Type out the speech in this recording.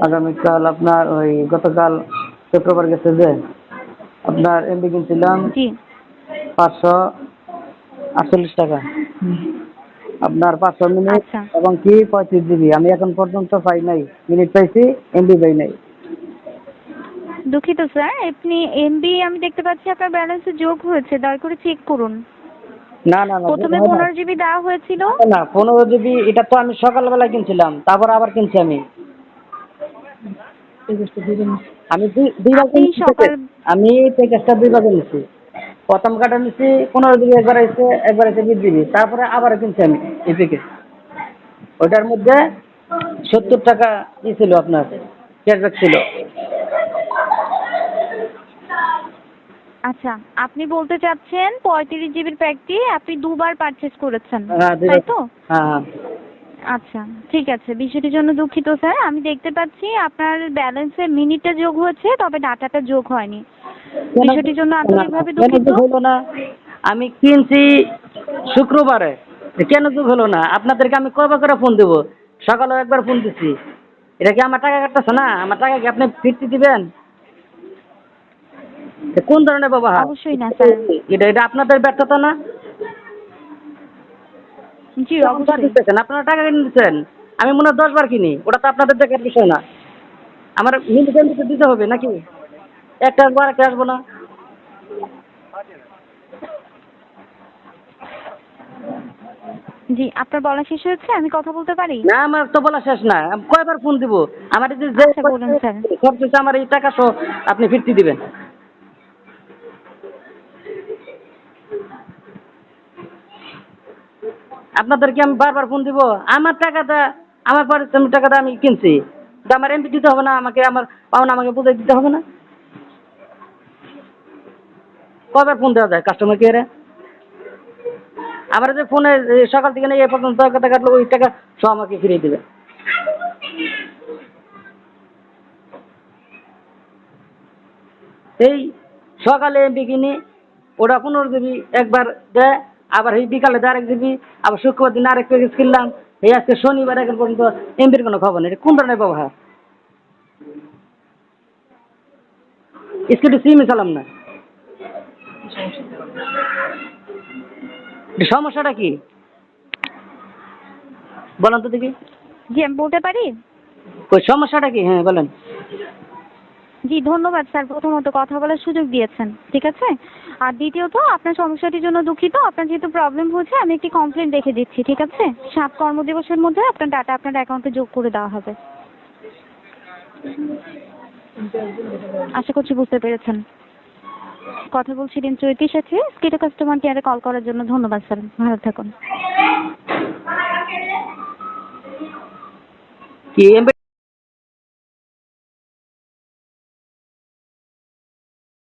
আগামীকাল আপনার ওই গতকাল শুক্রবার গেছে যে আপনার এমবি কিনছিলাম জি। পাঁচশো আটচল্লিশ টাকা। আপনার পাঁচশো মিনিট আচ্ছা। এবং কি পঁয়ত্রিশ জিবি। আমি এখন পর্যন্ত পাই নাই। মিনিট পাইছি এমবি পাই নাই। দুঃখিত স্যার আপনি এমবি আমি দেখতে পাচ্ছি আপনার ব্যালেন্সে যোগ হয়েছে। দয়া করে চেক করুন। না না না প্রথমে হয় না। পনেরো জিবি দেওয়া হয়েছিল। না, না পনেরো জিবি এটা তো আমি সকালবেলা কিনছিলাম। তারপর আবার কিনছি আমি। আমি দুই- প্যাকেজটা কিনেছি প্রথম কাটা নিচ্ছি পনেরো একবার এসে একবার এসে বিশ জিবি তারপরে আবার কিনছি আমি এই প্যাকেজ ওটার মধ্যে সত্তর টাকা ই ছিল আপনার ক্যাশব্যাক ছিল। আচ্ছা আপনি বলতে চাচ্ছেন পঁয়ত্রিশ জিবির প্যাকটি আপনি দুবার পারচেজ করেছেন হ্যাঁ তাই তো? হ্যাঁ হ্যাঁ। আচ্ছা ঠিক আছে। বিষয়টির জন্য দুঃখিত স্যার। আমি দেখতে পাচ্ছি আপনার ব্যালেন্সে মিনিটটা যোগ হয়েছে তবে ডাটাটা যোগ হয়নি। বিষয়টির জন্য আন্তরিকভাবে দুঃখিত। হলো না? আমি কিনছি শুক্রবারে। কেন যোগ হলো না? আপনাদেরকে আমি কবে করে ফোন দেবো? সকালেও একবার ফোন দিচ্ছি এটা কি আমার টাকা কাটতেছে না? আমার টাকা কি আপনি ফিরতে দিবেন? কোন ধরনের ব্যবহার? অবশ্যই না স্যার। এটা এটা আপনাদের ব্যর্থতা না? জি অবশ্যই। service আপনারা টাকা কিনে দিচ্ছেন? আমি মনে হয় দশ বার কিনি ওটা তো আপনাদের দেখার বিষয় না। আমার তো দিতে হবে নাকি? একটা আসব আর একটা আসব না। জি আপনার বলা শেষ হয়েছে? আমি কথা বলতে পারি? না আমার তো বলা শেষ না। কয়বার ফোন দিব? আমার যে আচ্ছা। সব কিছু আমার এই টাকা সহ আপনি ফিরতি দিবেন। আপনাদেরকে আমি বারবার ফোন দিব, আমার টাকাটা, আমার পারিশ্রমিক টাকাটা আমি কিনছি। আমার এমপি দিতে হবে না, আমাকে আমার পাওনা আমাকে বুঝে দিতে হবে না। কবার ফোন দেওয়া যায় কাস্টমার কেয়ারে আমার যে ফোনে সকাল থেকে নিয়ে এ পর্যন্ত টাকা কাটলো, ওই টাকা সব আমাকে ফিরিয়ে দেবে। এই সকালে এমপি কিনি ওটা পনেরো জিবি একবার দেয় আবার এই বিকালে আরেক জিবি আবার শুক্রবার দিন আরেক প্যাকেজ কিনলাম এই আজকে শনিবার এখন পর্যন্ত এমপির কোনো খবর নেই। কোন ধরনের ব্যবহার? স্কুটি সিমই চালাম না। সমস্যাটা কি? বলেন তো দেখি। জি আমি বলতে পারি? ওই সমস্যাটা কি? হ্যাঁ বলেন। জি, ধন্যবাদ স্যার, প্রথমত কথা বলার সুযোগ দিয়েছেন, ঠিক আছে? আর দ্বিতীয়ত, আপনার সমস্যাটির জন্য দুঃখিত, আপনার যেহেতু প্রবলেম হচ্ছে আমি একটি কমপ্লেন রেখে দিচ্ছি, ঠিক আছে? সাত কর্মদিবসের মধ্যে আপনার ডাটা আপনার অ্যাকাউন্টে যোগ করে দেওয়া হবে। আশা করছি বুঝতে পেরেছেন। কথা বলছিলেন চৈতির সাথে স্কেটো কাস্টমার কেয়ারে কল করার জন্য ধন্যবাদ স্যার, ভালো থাকুন।